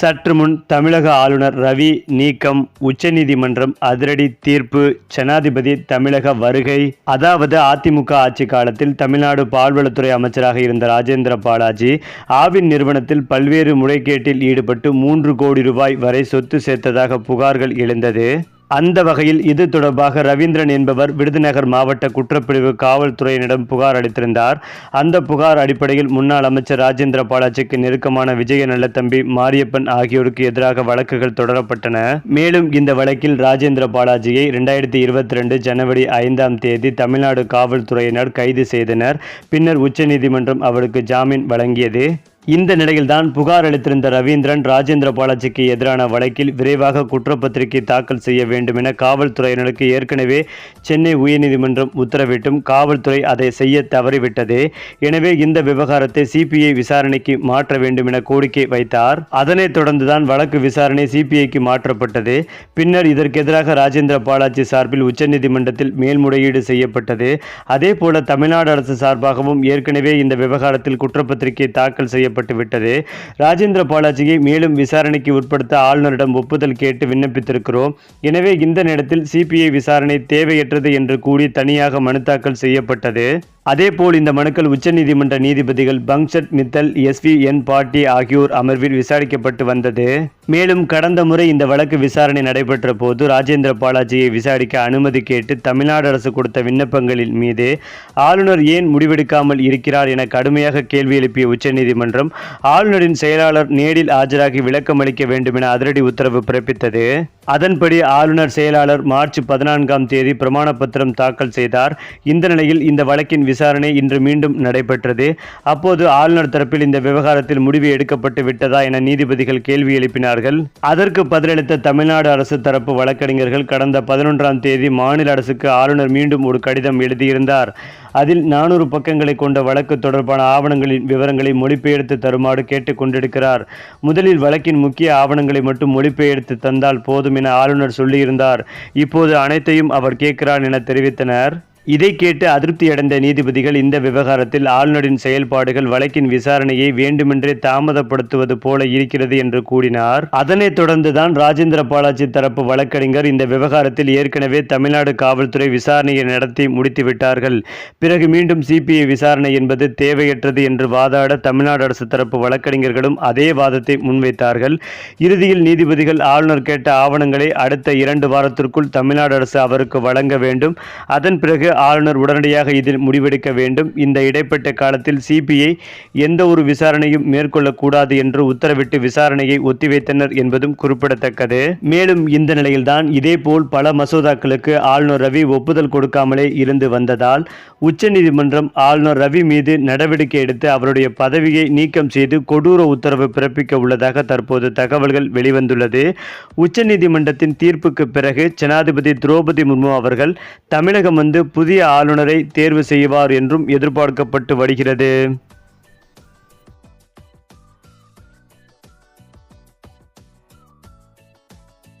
சற்று முன் தமிழக ஆளுநர் ரவி நீக்கம் உச்சநீதிமன்றம் அதிரடி தீர்ப்பு ஜனாதிபதி தமிழக வருகை அதாவது அதிமுக ஆட்சி காலத்தில் தமிழ்நாடு பால்வளத்துறை அமைச்சராக இருந்த ராஜேந்திர பாலாஜி ஆவின் நிறுவனத்தில் பல்வேறு முறைகேட்டில் ஈடுபட்டு மூன்று கோடி ரூபாய் வரை சொத்து சேர்த்ததாக புகார்கள் எழுந்தது. அந்த வகையில் இது தொடர்பாக ரவீந்திரன் என்பவர் விருதுநகர் மாவட்ட குற்றப்பிரிவு காவல்துறையினிடம் புகார் அளித்திருந்தார். அந்த புகார் அடிப்படையில் முன்னாள் அமைச்சர் ராஜேந்திர பாலாஜிக்கு நெருக்கமான விஜய நல்லத்தம்பி மாரியப்பன் ஆகியோருக்கு எதிராக வழக்குகள் தொடரப்பட்டன. மேலும் இந்த வழக்கில் ராஜேந்திர பாலாஜியை இரண்டாயிரத்தி இருபத்தி ரெண்டு ஜனவரி ஐந்தாம் தேதி தமிழ்நாடு காவல்துறையினர் கைது செய்தனர். பின்னர் உச்சநீதிமன்றம் அவருக்கு ஜாமீன் வழங்கியது. இந்த நிலையில்தான் புகார் அளித்திருந்த ரவீந்திரன் ராஜேந்திர பாலாஜிக்கு எதிரான வழக்கில் விரைவாக குற்றப்பத்திரிகை தாக்கல் செய்ய வேண்டும் என காவல்துறையினருக்கு ஏற்கனவே சென்னை உயர்நீதிமன்றம் உத்தரவிட்டும் காவல்துறை அதை செய்ய தவறிவிட்டது. எனவே இந்த விவகாரத்தை சிபிஐ விசாரணைக்கு மாற்ற வேண்டும் என கோரிக்கை வைத்தார். அதனைத் தொடர்ந்துதான் வழக்கு விசாரணை சிபிஐக்கு மாற்றப்பட்டது. பின்னர் இதற்கெதிராக ராஜேந்திர பாலாஜி சார்பில் உச்சநீதிமன்றத்தில் மேல்முறையீடு செய்யப்பட்டது. அதேபோல தமிழ்நாடு அரசு சார்பாகவும் ஏற்கனவே இந்த விவகாரத்தில் குற்றப்பத்திரிகை தாக்கல் செய்ய செய்யப்பட்டு விட்டது. ராஜேந்திர பாலாஜியை மேலும் விசாரணைக்கு உட்படுத்த ஆளுநரிடம் ஒப்புதல் கேட்டு விண்ணப்பித்திருக்கிறோம். எனவே இந்த நேரத்தில் சிபிஐ விசாரணை தேவையற்றது என்று கூறி தனியாக மனு தாக்கல் செய்யப்பட்டது. அதேபோல் இந்த மனுக்கள் உச்சநீதிமன்ற நீதிபதிகள் பங்சட் மித்தல் எஸ்வி என் பாட்டி ஆகியோர் அமர்வில் விசாரிக்கப்பட்டு வந்தது. மேலும் கடந்த முறை இந்த வழக்கு விசாரணை நடைபெற்ற போது ராஜேந்திர பாலாஜியை விசாரிக்க அனுமதி கேட்டு தமிழ்நாடு அரசு கொடுத்த விண்ணப்பங்களின் மீது ஆளுநர் ஏன் முடிவெடுக்காமல் இருக்கிறார் என கடுமையாக கேள்வி எழுப்பிய உச்சநீதிமன்றம் ஆளுநரின் செயலாளர் நேரில் ஆஜராகி விளக்கம் அளிக்க வேண்டும் என அதிரடி உத்தரவு பிறப்பித்தது. அதன்படி ஆளுநர் செயலாளர் மார்ச் பதினான்காம் தேதி பிரமாண பத்திரம் தாக்கல் செய்தார். இந்த நிலையில் இந்த வழக்கின் விசாரணை இன்று மீண்டும் நடைபெற்றது. அப்போது ஆளுநர் தரப்பில் இந்த விவகாரத்தில் முடிவு எடுக்கப்பட்டு விட்டதா என நீதிபதிகள் கேள்வி எழுப்பினார்கள். அதற்கு பதிலளித்த தமிழ்நாடு அரசு தரப்பு வழக்கறிஞர்கள் கடந்த பதினொன்றாம் தேதி மாநில அரசுக்கு ஆளுநர் மீண்டும் ஒரு கடிதம் எழுதியிருந்தார். அதில் நானூறு பக்கங்களை கொண்ட வழக்கு தொடர்பான ஆவணங்களின் விவரங்களை மொழிபெயர்த்து தருமாறு கேட்டுக் கொண்டிருக்கிறார். முதலில் வழக்கின் முக்கிய ஆவணங்களை மட்டும் மொழிபெயர்த்து தந்தால் போதும் என ஆளுநர் சொல்லியிருந்தார். இப்போது அனைத்தையும் அவர் கேட்கிறார் என தெரிவித்தனர். இதை கேட்டு அதிருப்தியடைந்த நீதிபதிகள் இந்த விவகாரத்தில் ஆளுநரின் செயல்பாடுகள் வழக்கின் விசாரணையை வேண்டுமென்றே தாமதப்படுத்துவது போல இருக்கிறது என்று கூறினார். அதனைத் தொடர்ந்துதான் ராஜேந்திர பாலாஜி தரப்பு வழக்கறிஞர் இந்த விவகாரத்தில் ஏற்கனவே தமிழ்நாடு காவல்துறை விசாரணையை நடத்தி முடித்துவிட்டார்கள். பிறகு மீண்டும் சிபிஐ விசாரணை என்பது தேவையற்றது என்று வாதாட தமிழ்நாடு அரசு தரப்பு வழக்கறிஞர்களும் அதே வாதத்தை முன்வைத்தார்கள். இறுதியில் நீதிபதிகள் ஆளுநர் கேட்ட ஆவணங்களை அடுத்த இரண்டு வாரத்திற்குள் தமிழ்நாடு அரசு அவருக்கு வழங்க வேண்டும். அதன் பிறகு ஆளுநர் உடனடியாக இதில் முடிவெடுக்க வேண்டும். இந்த இடைப்பட்ட காலத்தில் சிபிஐ எந்த ஒரு விசாரணையும் மேற்கொள்ளக்கூடாது என்று உத்தரவிட்டு விசாரணையை ஒத்திவைத்தனர் என்பதும் குறிப்பிடத்தக்கது. மேலும் இந்த நிலையில்தான் இதேபோல் பல மசோதாக்களுக்கு ஆளுநர் ரவி ஒப்புதல் கொடுக்காமலே இருந்து வந்ததால் உச்சநீதிமன்றம் ஆளுநர் ரவி மீது நடவடிக்கை எடுத்து அவருடைய பதவியை நீக்கம் செய்து கொடூர உத்தரவு பிறப்பிக்க உள்ளதாக தற்போது தகவல்கள் வெளிவந்துள்ளது. உச்சநீதிமன்றத்தின் தீர்ப்புக்கு பிறகு ஜனாதிபதி திரௌபதி முர்மு அவர்கள் தமிழகம் வந்து புதிய ஆளுநரை தேர்வு செய்வார் என்றும் எதிர்பார்க்கப்பட்டு வருகிறது.